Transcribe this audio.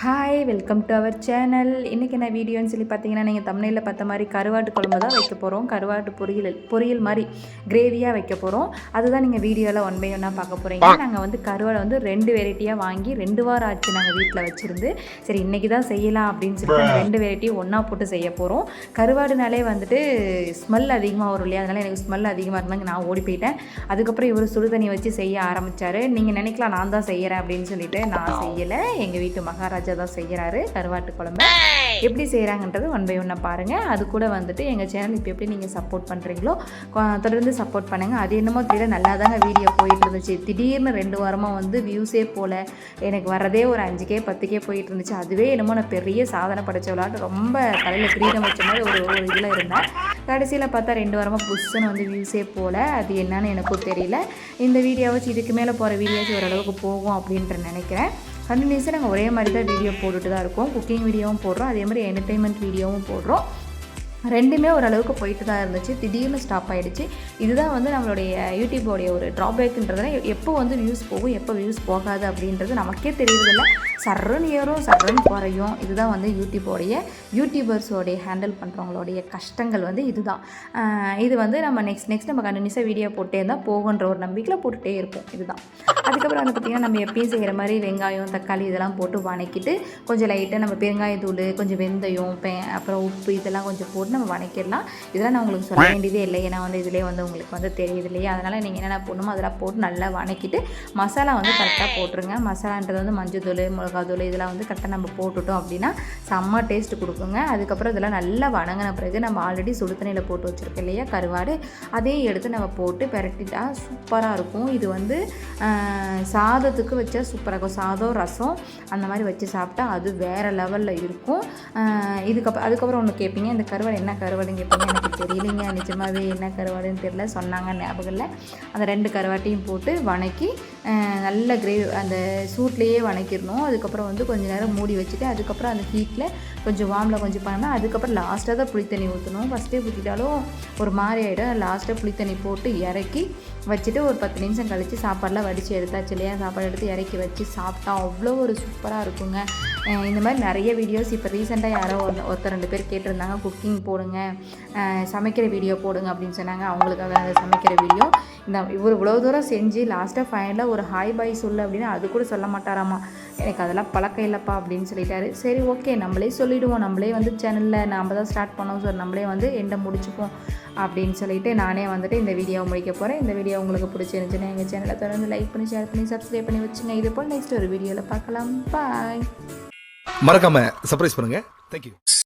Hi welcome to our channel இன்றைக்கி என்ன வீடியோன்னு சொல்லி பார்த்தீங்கன்னா நீங்கள் தமிழில் பார்த்த மாதிரி கருவாட்டு குழம்பு தான் வைக்க போகிறோம் கருவாட்டு பொரியல் பொரியல் மாதிரி கிரேவியாக வைக்க போகிறோம் அதுதான் நீங்கள் வீடியோவில் ஒன் பை ஒன்னாக பார்க்க போகிறீங்க நாங்கள் வந்து கருவாடை வந்து ரெண்டு வெரைட்டியாக வாங்கி ரெண்டு வாரம் ஆச்சு நாங்கள் வீட்டில் வச்சுருந்து. சரி இன்றைக்கி தான் செய்யலாம் அப்படின்னு சொல்லிட்டு ரெண்டு வெரைட்டியும் ஒன்றா போட்டு செய்ய போகிறோம் கருவாடுனாலே வந்துட்டு ஸ்மெல் அதிகமாக வரும் இல்லையா? அதனால் எனக்கு ஸ்மெல் அதிகமாக இருந்தாங்க நான் ஓடி போயிட்டேன். அதுக்கப்புறம் இவர் சுடுதண்ணி வச்சு செய்ய ஆரம்பித்தார் நீங்கள் நினைக்கலாம் நான் தான் செய்கிறேன் அப்படின்னு சொல்லிட்டு நான் செய்யலை. எங்கள் வீட்டு மகாராஜா தான் செய்கிறாரு கருவாட்டு குழம்பு. எப்படி செய்கிறாங்கன்றது ஒன் பை ஒன்னாக பாருங்கள் அது கூட வந்துட்டு எங்கள் சேனல் இப்போ எப்படி நீங்கள் சப்போர்ட் பண்ணுறீங்களோ தொடர்ந்து சப்போர்ட் பண்ணுங்கள் அது என்னமோ தெரியல நல்லா தாங்க வீடியோ போயிட்டு இருந்துச்சு திடீர்னு ரெண்டு வாரமாக வந்து வியூஸே போல. எனக்கு வரதே ஒரு அஞ்சுக்கே பத்துக்கே போயிட்டு இருந்துச்சு அதுவே என்னமோ நான் பெரிய சாதனை படைச்ச விளாட்டு ரொம்ப தலையில் கிரீடம் வச்ச மாதிரி ஒரு ஒரு இதில் இருந்தேன். கடைசியில் பார்த்தா ரெண்டு வாரமாக புஷ்ஷுன்னு வந்து வியூஸே போல. அது என்னன்னு எனக்கும் தெரியல. இந்த வீடியோ வச்சு இதுக்கு மேலே போகிற வீடியோஸ் ஓரளவுக்கு போகும் அப்படின்ட்டு நினைக்கிறேன். கண்டினியூஸாக நாங்கள் ஒரே மாதிரி தான் வீடியோ போட்டுட்டு தான் இருக்கோம். குக்கிங் வீடியோவும் போடுறோம். அதே மாதிரி என்டர்டெயின்மெண்ட் வீடியோவும் போடுறோம். ரெண்டுமே ஓரளவுக்கு போயிட்டு தான் இருந்துச்சு. திடீர்னு ஸ்டாப் ஆகிடுச்சு இதுதான் வந்து நம்மளுடைய யூடியூபோடைய ஒரு ட்ராபேக்குன்றதுனா எப்போ வந்து வியூஸ் போகும் எப்போ வியூஸ் போகாது அப்படின்றது நமக்கே தெரியறதில்ல. சர்றன்னு ஏறும் சர்றன்னு குறையும். இதுதான் வந்து யூடியூபோடைய யூடியூபர்ஸோடைய ஹேண்டில் பண்ணுறவங்களுடைய கஷ்டங்கள் வந்து இதுதான். இது வந்து நம்ம நெக்ஸ்ட் நெக்ஸ்ட் நம்ம கண்டினியூஸாக வீடியோ போட்டே இருந்தால் போகுன்ற ஒரு நம்பிக்கையில் போட்டுகிட்டே இருப்போம். இதுதான். அதுக்கப்புறம் வந்து பார்த்திங்கன்னா நம்ம எப்பயும் செய்கிற மாதிரி வெங்காயம் தக்காளி இதெல்லாம் போட்டு வணக்கிட்டு கொஞ்சம் லைட்டாக நம்ம பெருங்காயத்தூள் கொஞ்சம் வெந்தயம் பே அப்புறம் உப்பு இதெல்லாம் கொஞ்சம் போட்டு நம்ம வணக்கிடலாம். இதெல்லாம் நான் உங்களுக்கு சொல்ல வேண்டியதே இல்லை. ஏன்னா வந்து இதிலே வந்து உங்களுக்கு வந்து தெரியுது இல்லையா? அதனால் நீங்கள் என்னென்ன போடணுமோ அதெல்லாம் போட்டு நல்லா வணக்கிட்டு மசாலா வந்து கரெக்டாக போட்டுருங்க. மசாலான்றது வந்து மஞ்சள் மிளகாத்தூள் இதெல்லாம் வந்து கரெக்டாக நம்ம போட்டுட்டோம் அப்படின்னா செம்ம டேஸ்ட் கொடுக்குங்க. அதுக்கப்புறம் இதெல்லாம் நல்லா வணங்கின பிறகு நம்ம ஆல்ரெடி சுடுதண்ணியில் போட்டு வச்சுருக்கோம் இல்லையா கருவாடு. அதையும் எடுத்து நம்ம போட்டு பெரட்டிட்டா சூப்பராக இருக்கும். இது வந்து சாதத்துக்கு வச்சா சூப்பராக இருக்கும். சாதம் ரசம் அந்த மாதிரி வச்சு சாப்பிட்டா அது வேறு லெவலில் இருக்கும். இதுக்கப்புறம் அதுக்கப்புறம் ஒன்று கேட்பீங்க இந்த கருவாடு என்ன கருவாடுன்னு கேட்பீங்க எனக்கு தெரியலைங்க. நிஜமாவே என்ன கருவாடுன்னு தெரியல. சொன்னாங்க ஞாபகம் இல்லை. அந்த ரெண்டு கருவாட்டையும் போட்டு வணக்கி நல்ல கிரேவி அந்த சூட்லேயே வணக்கிடணும். அதுக்கப்புறம் வந்து கொஞ்சம் நேரம் மூடி வச்சுட்டு அதுக்கப்புறம் அந்த ஹீட்டில் கொஞ்சம் வார்மில் கொஞ்சம் பண்ணால் அதுக்கப்புறம் லாஸ்ட்டாக தான் புளித்தண்ணி ஊற்றணும் ஃபஸ்ட்டே ஊற்றிட்டாலும் ஒரு மாதிரி ஆகிடும் லாஸ்ட்டாக புளித்தண்ணி போட்டு இறக்கி வச்சுட்டு ஒரு பத்து நிமிஷம் கழித்து சாப்பாடெலாம் வடித்து எடுத்தாச்சு இல்லையா? சாப்பாடு எடுத்து இறக்கி வச்சு சாப்பிட்டா அவ்வளோ ஒரு சூப்பராக இருக்குங்க. இந்த மாதிரி நிறைய வீடியோஸ் இப்போ ரீசெண்டாக யாரோ ஒரு ஒருத்தர் ரெண்டு பேர் கேட்டிருந்தாங்க குக்கிங் போடுங்க சமைக்கிற வீடியோ போடுங்க அப்படின்னு சொன்னாங்க. அவங்களுக்காக சமைக்கிற வீடியோ இந்த இவர் இவ்வளோ தூரம் செஞ்சு லாஸ்ட்டாக ஃபைனலாக ஒரு ஹாய் பாய் சொல்லு அப்படின்னா அது கூட சொல்ல மாட்டாராமா. எனக்கு அதெல்லாம் பழக்கம் இல்லைப்பா அப்படின்னு சொல்லிட்டாரு. சரி ஓகே நம்மளே சொல்லிவிடுவோம் நம்மளே வந்து சேனலில் நாம் தான் ஸ்டார்ட் பண்ணோம். சார் நம்மளே வந்து எண்டை முடிச்சுப்போம் அப்படின்னு சொல்லிட்டு நானே வந்துட்டு இந்த வீடியோவை முடிக்க போகிறேன் இந்த வீடியோ உங்களுக்கு பிடிச்சிருந்துச்சுன்னா எங்கள் சேனலை தொடர்ந்து லைக் பண்ணி ஷேர் பண்ணி சப்ஸ்கிரைப் பண்ணி வச்சுங்க. இது போல் நெக்ஸ்ட் ஒரு வீடியோவில் பார்க்கலாம். பாய் மறக்காம சர்ப்ரைஸ் பண்ணுங்கள் தேங்க்யூ